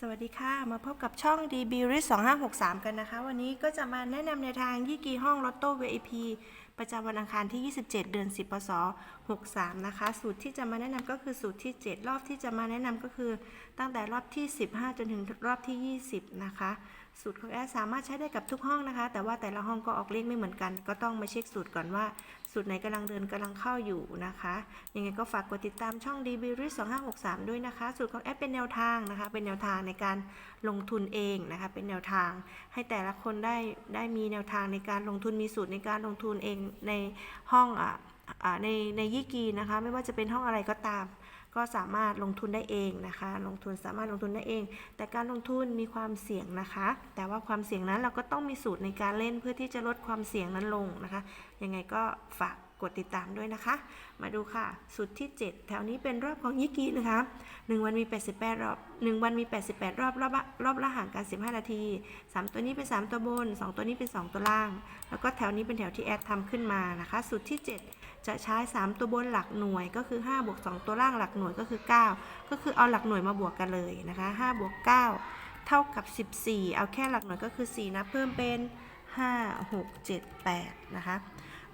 สวัสดีค่ะ มาพบกับช่อง DB r i s 2563 กันนะคะ วันนี้ก็จะมาแนะนำในทางยี่กีห้องลอตโต้ VIP ประจำวันอังคารที่ 27 เดือน 10 พศ 63 นะคะ สูตรที่จะมาแนะนำก็คือสูตรที่ 7 รอบที่จะมาแนะนำก็คือ ตั้งแต่รอบที่ 15 จนถึงรอบที่ 20 นะคะ สูตรของแอดสามารถใช้ได้กับทุกห้องนะคะ แต่ว่าแต่ละห้องก็ออกเลขไม่เหมือนกัน ก็ต้องมาเช็คสูตรก่อนว่า สูตรไหนกำลังเดินกำลังเข้าอยู่นะคะ ยังไงก็ฝากกดติดตามช่อง DB r i 2563 ด้วยนะคะ สูตรของแอดเป็นแนวทางนะคะ เป็นแนวทางในการลงทุนเองนะคะ เป็นแนวทาง ให้แต่ละคนได้ได้มีแนวทางในการลงทุนมีสูตรในการลงทุนเองในห้องอะในในยี่กีนะคะ ไม่ว่าจะเป็นห้องอะไรก็ตาม ก็สามารถลงทุนได้เองนะคะ ลงทุนสามารถลงทุนได้เอง แต่การลงทุนมีความเสี่ยงนะคะ แต่ว่าความเสี่ยงนั้นเราก็ต้องมีสูตรในการเล่นเพื่อที่จะลดความเสี่ยงนั้นลงนะคะ ยังไงก็ฝาก กดติดตามด้วยนะคะ มาดูค่ะสูตรที่ 7 แถวนี้เป็นรอบของยิกินะคะ1วันมี 88 รอบ 1 วันมี 88 รอบ รอบรอบละห่างกัน 15 นาที 3 ตัวนี้เป็น 3 ตัวบน 2 ตัวนี้เป็น 2 ตัวล่าง แล้วก็แถวนี้เป็นแถวที่แอดทำขึ้นมานะคะสูตรที่ 7 จะใช้ 3 ตัวบนหลักหน่วยก็คือ5บวก2ตัวล่างหลักหน่วยก็คือ 9 ก็คือเอาหลักหน่วยมาบวกกันเลยนะคะ5บวก9เท่ากับ 14 เอาแค่หลักหน่วยก็คือ 4นะเพิ่มเป็น 5 6 7 8 นะคะ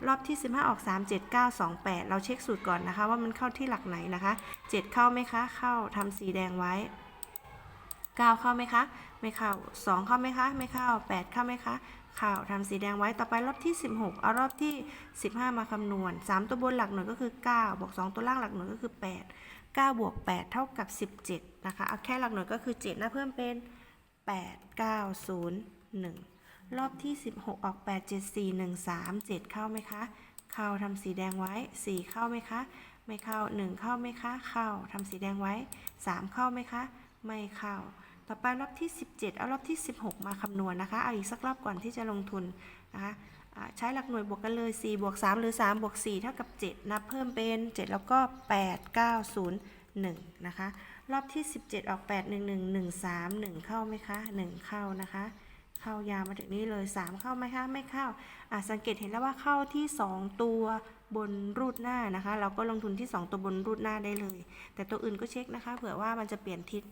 รอบที่ 15 ออก 3 7 9 2 8 เราเช็คสูตรก่อนนะคะ ว่ามันเข้าที่หลักไหนนะคะ 7 เข้าไหมคะ เข้าทำสีแดงไว้ 9 เข้าไหมคะ ไม่เข้า 2 เข้าไหมคะ ไม่เข้า 8 เข้าไหมคะ เข้าทำสีแดงไว้ ต่อไปรอบที่ 16 เอารอบที่ 15 มาคำนวณ 3 ตัวบนหลักหน่วยก็คือ 9 บวก 2 ตัวล่างหลักหน่วยก็คือ 8 9บวก8เท่ากับ 17 นะคะ เอาแค่หลักหน่วยก็คือ 7 นะ เพิ่มเป็น 8 9 0 1 รอบที่ 16 ออก 8 7 4 1 3 7 เข้าไหมคะ เข้าทำสีแดงไว้ 4 เข้าไหมคะ ไม่เข้า 1 เข้าไหมคะ เข้าทำสีแดงไว้ 3 เข้าไหมคะ ไม่เข้า ต่อไปรอบที่ 17 เอารอบที่ 16 มาคำนวณนะคะ เอาอีกสักรอบก่อนที่จะลงทุนนะคะใช้หลักหน่วยบวกกันเลย 4 บวก 3 หรือ 3 บวก 4 เท่ากับ 7 นับเพิ่มเป็น 7 แล้วก็ 8 9 0 1 นะคะ รอบที่ 17 ออก 8 1 1 1 3 1 เข้าไหมคะ 1 เข้านะคะ เข้ายาวมาถึงนี้เลย 3 เข้าไหมคะไม่เข้าอะสังเกตเห็นแล้วว่าเข้าที่ 2 ตัวบนรูดหน้านะคะ เราก็ลงทุนที่ 2 ตัวบนรูดหน้าได้เลย แต่ตัวอื่นก็เช็คนะคะ เผื่อว่ามันจะเปลี่ยนทิศ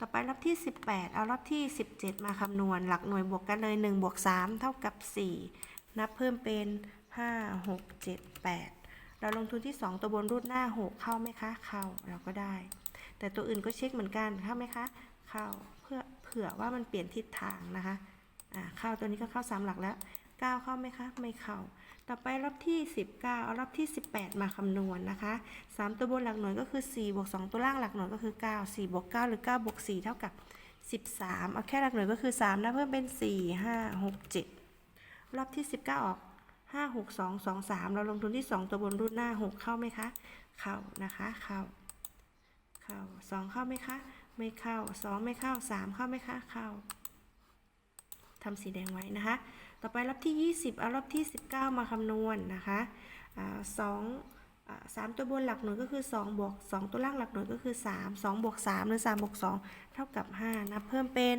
ต่อไปรอบที่ 18 เอารอบที่ 17 มาคำนวณหลักหน่วยบวกกันเลย 1 บวก 3 เท่ากับ 4 นับเพิ่มเป็น 5 6 7 8 เราลงทุนที่ 2 ตัวบนรูดหน้า 6 เข้าไหมคะ เข้าเราก็ได้ แต่ตัวอื่นก็เช็คเหมือนกันเข้าไหมคะ เข้าเพื่อเผื่อว่ามันเปลี่ยนทิศทางนะคะ อ่าเข้าตัวนี้ก็เข้า3หลักแล้ว9เข้าไหมคะไม่เข้า ต่อไปรอบที่ 19เอารอบที่ 18 มาคำนวณนะคะ 3 ตัวบนหลักหน่วยก็คือ4บวก2ตัวล่างหลักหน่วยก็คือ 9 4บวก9หรือ9บวก4เท่ากับ 13 เอาแค่หลักหน่วยก็คือ 3 นะเพิ่มเป็น 4 5 6 7 รอบที่ 19 ออก 5 6 2 2 3 เราลงทุนที่ 2 ตัวบนรูดหน้า 6 เข้าไหมคะ เข้านะคะ เข้า เข้า 2 เข้าไหมคะ ไม่เข้า 2 ไม่เข้า 3 เข้าไหมคะ เข้า ทำสีแดงไว้นะคะ ต่อไปรอบที่ 20 เอารอบที่ 19 มาคำนวณนะคะสองสามตัวบนหลักหน่วยก็คือ2บวก2ตัวล่างหลักหน่วยก็คือ 3 2บวก3หรือ3บวก2เท่ากับ 5นับเพิ่มเป็น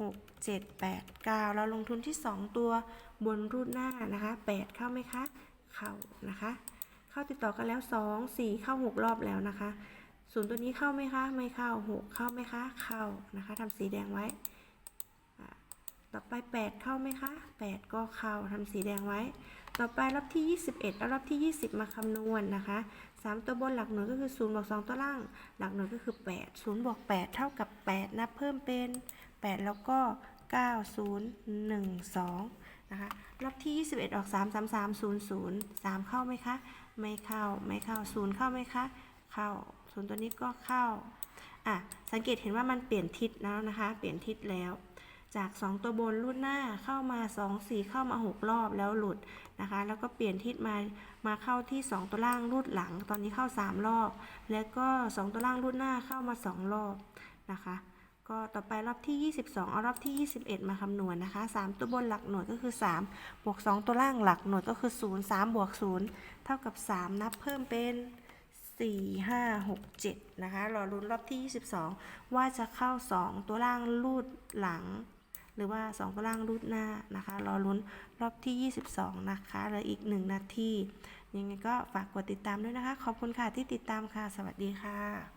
6 7 8 9 เราลงทุนที่ 2 ตัวบนรูดหน้านะคะ 8 เข้าไหมคะ เข้านะคะ เข้าติดต่อกันแล้ว 2 4 เข้า 6 รอบแล้วนะคะศูนย์ตัวนี้เข้าไหมคะ ไม่เข้า 6 เข้าไหมคะ เข้านะคะทำสีแดงไว้ ต่อไป 8 เข้าไหมคะ 8 ก็เข้าทำสีแดงไว้ ต่อไปรอบที่ 21เอารอบที่ 20 มาคำนวณนะคะ 3 ตัวบนหลักหน่วยก็คือ0บวก2ตัวล่าง หลักหน่วยก็คือ 8 0บวก8 เท่ากับ 8 นับเพิ่มเป็น 8 แล้วก็ 9 0 1 2 นะคะ รอบที่ 21 ออก 3 3 3 0 0 3 เข้าไหมคะ ไม่เข้า ไม่เข้า 0 เข้าไหมคะ เข้า 0 ตัวนี้ก็เข้า อะ สังเกตเห็นว่ามันเปลี่ยนทิศแล้วนะคะ เปลี่ยนทิศแล้ว จาก 2 ตัวบนรูดหน้าเข้ามา 2 4 เข้ามา 6 รอบแล้วหลุดนะคะ แล้วก็เปลี่ยนทิศมามาเข้าที่ 2 ตัวล่างรูดหลัง ตอนนี้เข้า 3 รอบ แล้วก็ 2 ตัวล่างรูดหน้าเข้ามา 2 รอบนะคะก็ต่อไปรอบที่ 22 เอารอบที่ 21 มาคำนวณนะคะ 3 ตัวบนหลักหน่วยก็คือ 3 บวก 2 ตัวล่างหลักหน่วยก็คือ 0 3 บวก 0 เท่ากับ 3 นับเพิ่มเป็น 4 5 6 7 นะคะ รอรุ้นรอบที่ 22 ว่าจะเข้า 2 ตัวล่างรูดหลัง หรือว่า 2 กำลังรูดหน้านะคะรอลุ้นรอบที่ 22 นะคะเหลืออีก 1 นาทียังไงก็ฝากกดติดตามด้วยนะคะ ขอบคุณค่ะที่ติดตามค่ะ สวัสดีค่ะ